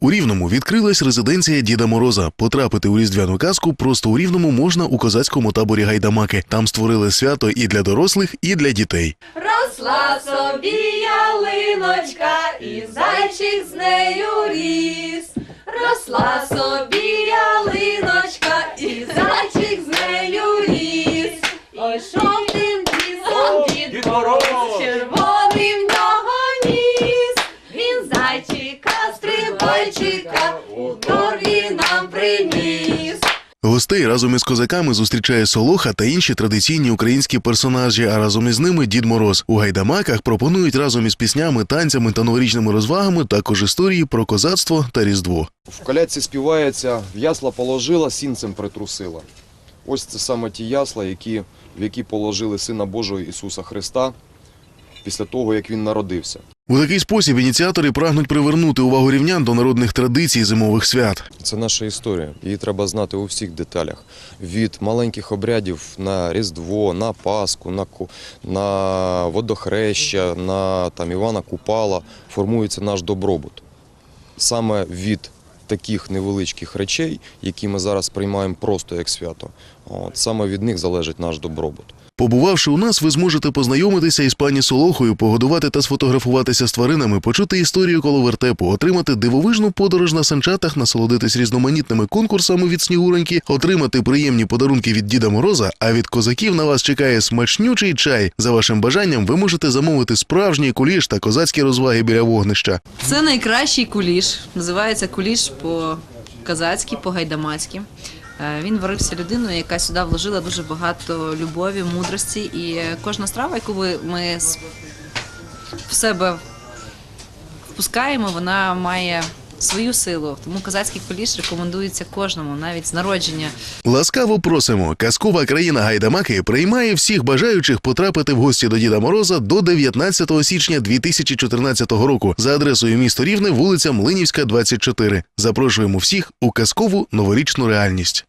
У Рівному відкрилась резиденція Діда Мороза. Потрапити у різдвяну казку просто у Рівному можна у козацькому таборі Гайдамаки. Там створили свято і для дорослих, і для дітей. Росла собі ялиночка, і зайчик з нею ріс. Росла собі ялиночка, і зайчик з нею ріс. Ішов тим лісом дід Мороз, стрибайчика, у торбі нам приніс. Гостей разом із козаками зустрічає Солоха та інші традиційні українські персонажі, а разом із ними Дід Мороз. У гайдамаках пропонують разом із піснями, танцями та новорічними розвагами також історії про козацтво та різдво. В колядці співається в ясла положила, сінцем притрусила. Ось це саме ті ясла, які, в які положили Сина Божого Ісуса Христа після того, як Він народився. У такий спосіб ініціатори прагнуть привернути увагу рівнян до народних традицій зимових свят. Це наша історія. Її треба знати у всіх деталях. Від маленьких обрядів на Різдво, на Пасху, на, на водохреща, на там, Івана Купала формується наш добробут. Саме від таких невеличких речей, які ми зараз приймаємо просто як свято, от, саме від них залежить наш добробут. Побувавши у нас, ви зможете познайомитися із пані Солохою, погодувати та сфотографуватися з тваринами, почути історію коло вертепу, отримати дивовижну подорож на санчатах, насолодитись різноманітними конкурсами від снігуроньки, отримати приємні подарунки від Діда Мороза. А від козаків на вас чекає смачнючий чай. За вашим бажанням, ви можете замовити справжній куліш та козацькі розваги біля вогнища. Це найкращий куліш. Називається куліш по-казацьки, по-гайдамацьки. Е, Він варився людиною, яка сюди вложила дуже багато любові, мудрості. І е, кожна страва, яку ми в себе впускаємо, вона має свою силу. Тому козацький куліш рекомендується кожному, навіть з народження. Ласкаво просимо. Казкова країна Гайдамаки приймає всіх бажаючих потрапити в гості до Діда Мороза до 19 січня 2014 року за адресою місто Рівне, вулиця Млинівська, 24. Запрошуємо всіх у казкову новорічну реальність.